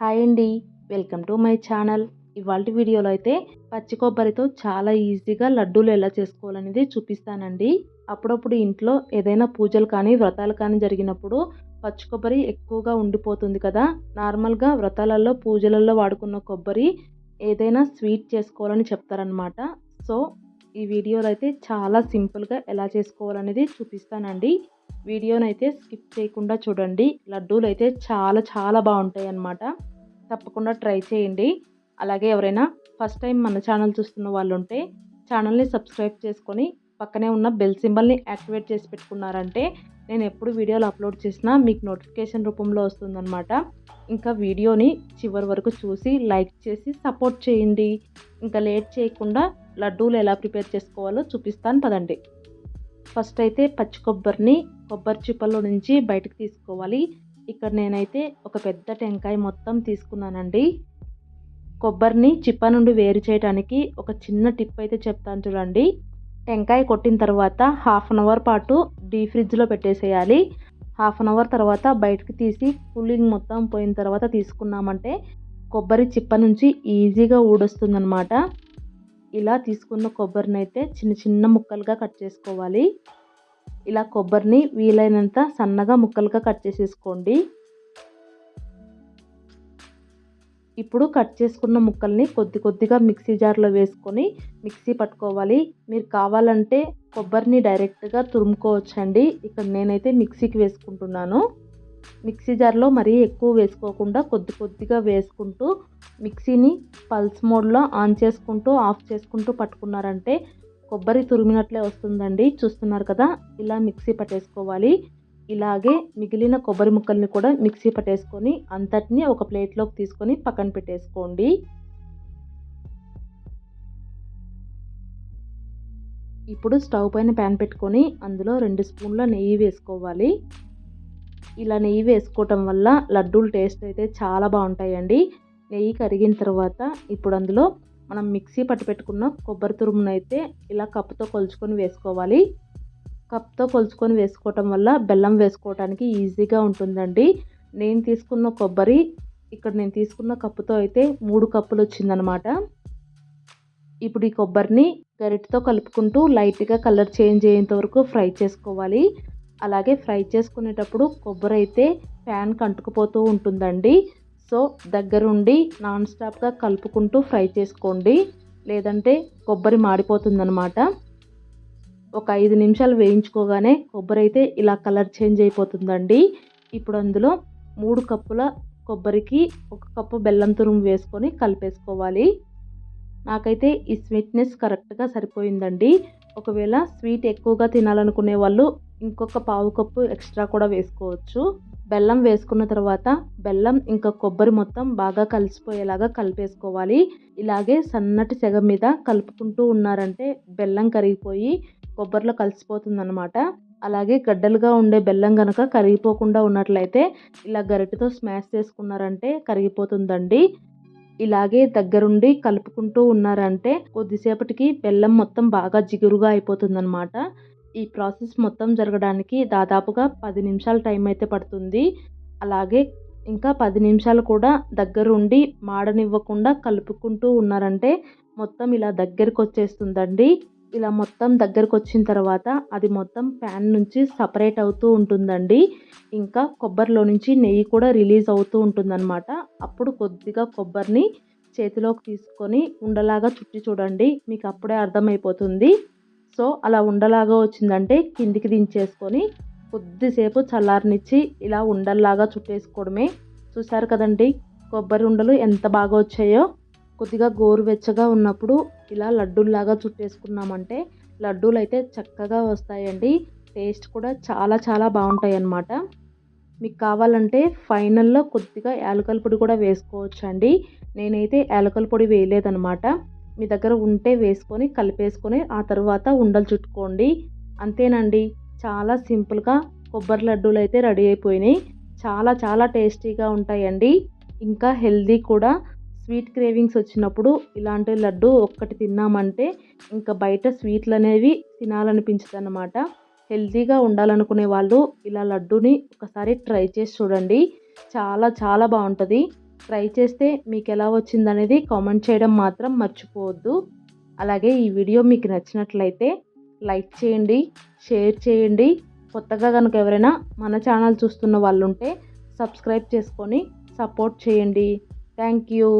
Hi అండి. Welcome to my channel. ఇవాళ వీడియోలో అయితే పచ్చి కొబ్బరితో చాలా ఈజీగా లడ్డూలు ఎలా చేసుకోవాలనేది చూపిస్తానండి. అప్పుడప్పుడు ఇంట్లో ఏదైనా పూజలు కానీ వ్రతాలు కానీ జరిగినప్పుడు పచ్చి కొబ్బరి ఎక్కువగా ఉండిపోతుంది కదా. నార్మల్గా వ్రతాలలో పూజలలో వాడుకున్న కొబ్బరి ఏదైనా స్వీట్ చేసుకోవాలని చెప్తారనమాట సో ఈ వీడియోలో అయితే చాలా సింపుల్గా ఎలా చేసుకోవాలనేది చూపిస్తానండి. వీడియోనైతే స్కిప్ చేయకుండా చూడండి. లడ్డూలు అయితే చాలా చాలా బాగుంటాయి అన్నమాట తప్పకుండా ట్రై చేయండి. అలాగే ఎవరైనా ఫస్ట్ టైం మన ఛానల్ చూస్తున్న వాళ్ళు ఉంటే ఛానల్ని సబ్స్క్రైబ్ చేసుకొని పక్కనే ఉన్న బెల్ సింబల్ని యాక్టివేట్ చేసి పెట్టుకున్నారంటే నేను ఎప్పుడు వీడియోలు అప్లోడ్ చేసినా మీకు నోటిఫికేషన్ రూపంలో వస్తుందన్నమాట. ఇంకా వీడియోని చివరి వరకు చూసి లైక్ చేసి సపోర్ట్ చేయండి. ఇంకా లేట్ చేయకుండా లడ్డూలు ఎలా ప్రిపేర్ చేసుకోవాలో చూపిస్తాను పదండి. ఫస్ట్ అయితే పచ్చి కొబ్బరిని కొబ్బరి చిప్పల్లో నుంచి బయటకు తీసుకోవాలి. ఇక్కడ నేనైతే ఒక పెద్ద టెంకాయ మొత్తం తీసుకున్నానండి. కొబ్బరిని చిప్ప నుండి వేరు చేయడానికి ఒక చిన్న టిప్ అయితే చెప్తాను చూడండి. టెంకాయ కొట్టిన తర్వాత హాఫ్ అన్ అవర్ పాటు డీ ఫ్రిడ్జ్లో పెట్టేసేయాలి. హాఫ్ అన్ అవర్ తర్వాత బయటకు తీసి కూలింగ్ మొత్తం పోయిన తర్వాత తీసుకున్నామంటే కొబ్బరి చిప్ప నుంచి ఈజీగా ఊడొస్తుందన్నమాట. ఇలా తీసుకున్న కొబ్బరిని అయితే చిన్న చిన్న ముక్కలుగా కట్ చేసుకోవాలి. ఇలా కొబ్బరిని వీలైనంత సన్నగా ముక్కలుగా కట్ చేసేసుకోండి. ఇప్పుడు కట్ చేసుకున్న ముక్కల్ని కొద్ది కొద్దిగా మిక్సీ జార్లో వేసుకొని మిక్సీ పట్టుకోవాలి. మీరు కావాలంటే కొబ్బరిని డైరెక్ట్గా తురుముకోవచ్చండి. ఇక్కడ నేనైతే మిక్సీకి వేసుకుంటున్నాను. మిక్సీ జార్లో మరీ ఎక్కువ వేసుకోకుండా కొద్ది కొద్దిగా వేసుకుంటూ మిక్సీని పల్స్ మోడ్లో ఆన్ చేసుకుంటూ ఆఫ్ చేసుకుంటూ పట్టుకున్నారంటే కొబ్బరి తురిమినట్లే వస్తుందండి. చూస్తున్నారు కదా ఇలా మిక్సీ పట్టేసుకోవాలి. ఇలాగే మిగిలిన కొబ్బరి ముక్కల్ని కూడా మిక్సీ పట్టేసుకొని అంతటిని ఒక ప్లేట్లోకి తీసుకొని పక్కన పెట్టేసుకోండి. ఇప్పుడు స్టవ్ పైన ప్యాన్ పెట్టుకొని అందులో రెండు స్పూన్ల నెయ్యి వేసుకోవాలి. ఇలా నెయ్యి వేసుకోవటం వల్ల లడ్డూలు టేస్ట్ అయితే చాలా బాగుంటాయండి. నెయ్యి కరిగిన తర్వాత ఇప్పుడు అందులో మనం మిక్సీ పట్టి పెట్టుకున్న కొబ్బరి తురుమును అయితే ఇలా కప్పుతో కొలుచుకొని వేసుకోవాలి. కప్తో కొలుచుకొని వేసుకోవటం వల్ల బెల్లం వేసుకోవడానికి ఈజీగా ఉంటుందండి. నేను తీసుకున్న కొబ్బరి ఇక్కడ నేను తీసుకున్న కప్పుతో అయితే మూడు కప్పులు వచ్చిందనమాట. ఇప్పుడు ఈ కొబ్బరిని గరిటతో కలుపుకుంటూ లైట్గా కలర్ చేంజ్ అయ్యేంత వరకు ఫ్రై చేసుకోవాలి. అలాగే ఫ్రై చేసుకునేటప్పుడు కొబ్బరి అయితే ప్యాన్కి అంటుకుపోతూ ఉంటుందండి. సో దగ్గరుండి నాన్ స్టాప్గా కలుపుకుంటూ ఫ్రై చేసుకోండి. లేదంటే కొబ్బరి మాడిపోతుందనమాట ఒక ఐదు నిమిషాలు వేయించుకోగానే కొబ్బరి అయితే ఇలా కలర్ చేంజ్ అయిపోతుందండి. ఇప్పుడు అందులో మూడు కప్పుల కొబ్బరికి ఒక కప్పు బెల్లం తురుము వేసుకొని కలిపేసుకోవాలి. నాకైతే ఈ స్వీట్నెస్ కరెక్ట్గా సరిపోయిందండి. ఒకవేళ స్వీట్ ఎక్కువగా తినాలనుకునే వాళ్ళు ఇంకొక పావు కప్పు ఎక్స్ట్రా కూడా వేసుకోవచ్చు. బెల్లం వేసుకున్న తర్వాత బెల్లం ఇంకా కొబ్బరి మొత్తం బాగా కలిసిపోయేలాగా కలిపేసుకోవాలి. ఇలాగే సన్నటి సెగ మీద కలుపుకుంటూ ఉన్నారంటే బెల్లం కరిగిపోయి కొబ్బరిలో కలిసిపోతుందన్నమాట. అలాగే గడ్డలుగా ఉండే బెల్లం కనుక కరిగిపోకుండా ఉన్నట్లయితే ఇలా గరిటతో స్మాష్ చేసుకున్నారంటే కరిగిపోతుందండి. ఇలాగే దగ్గరుండి కలుపుకుంటూ ఉన్నారంటే కొద్దిసేపటికి బెల్లం మొత్తం బాగా జిగురుగా అయిపోతుందన్నమాట. ఈ ప్రాసెస్ మొత్తం జరగడానికి దాదాపుగా పది నిమిషాల టైం అయితే పడుతుంది. అలాగే ఇంకా పది నిమిషాలు కూడా దగ్గరుండి మాడనివ్వకుండా కలుపుకుంటూ ఉన్నారంటే మొత్తం ఇలా దగ్గరికి వచ్చేస్తుందండి ఇలా మొత్తం దగ్గరకు వచ్చిన తర్వాత అది మొత్తం ప్యాన్ నుంచి సపరేట్ అవుతూ ఉంటుందండి. ఇంకా కొబ్బరిలో నుంచి నెయ్యి కూడా రిలీజ్ అవుతూ ఉంటుందన్నమాట. అప్పుడు కొద్దిగా కొబ్బరిని చేతిలోకి తీసుకొని ఉండలాగా చుట్టి చూడండి మీకు అప్పుడే అర్థమైపోతుంది. సో అలా ఉండలాగా వచ్చిందంటే కిందికి దించేసుకొని కొద్దిసేపు చల్లారనిచ్చి ఇలా ఉండల్లాగా చుట్టేసుకోవడమే. చూసారు కదండి కొబ్బరి ఉండలు ఎంత బాగా వచ్చాయో. కొద్దిగా గోరువెచ్చగా ఉన్నప్పుడు ఇలా లడ్డూల్లాగా చుట్టేసుకున్నామంటే లడ్డూలు అయితే చక్కగా వస్తాయండి. టేస్ట్ కూడా చాలా చాలా బాగుంటాయి అన్నమాట మీకు కావాలంటే ఫైనల్లో కొద్దిగా యాలకల పొడి కూడా వేసుకోవచ్చు అండి నేనైతే యాలకల పొడి వేయలేదనమాట మీ దగ్గర ఉంటే వేసుకొని కలిపేసుకొని ఆ తర్వాత ఉండలు చుట్టుకోండి. అంతేనండి. చాలా సింపుల్గా కొబ్బరి లడ్డూలు అయితే రెడీ అయిపోయినాయి. చాలా చాలా టేస్టీగా ఉంటాయండి. ఇంకా హెల్దీ కూడా. స్వీట్ క్రేవింగ్స్ వచ్చినప్పుడు ఇలాంటి లడ్డు ఒక్కటి తిన్నామంటే ఇంకా బయట స్వీట్లు అనేవి తినాలనిపించదు అనమాట హెల్తీగా ఉండాలనుకునే వాళ్ళు ఇలా లడ్డూని ఒకసారి ట్రై చేసి చూడండి. చాలా చాలా బాగుంటుంది. ట్రై చేస్తే మీకు ఎలా వచ్చిందనేది కామెంట్ చేయడం మాత్రం మర్చిపోవద్దు. అలాగే ఈ వీడియో మీకు నచ్చినట్లయితే లైక్ చేయండి షేర్ చేయండి. కొత్తగా కనుక ఎవరైనా మన ఛానల్ చూస్తున్న వాళ్ళు ఉంటే సబ్స్క్రైబ్ చేసుకొని సపోర్ట్ చేయండి. Thank you.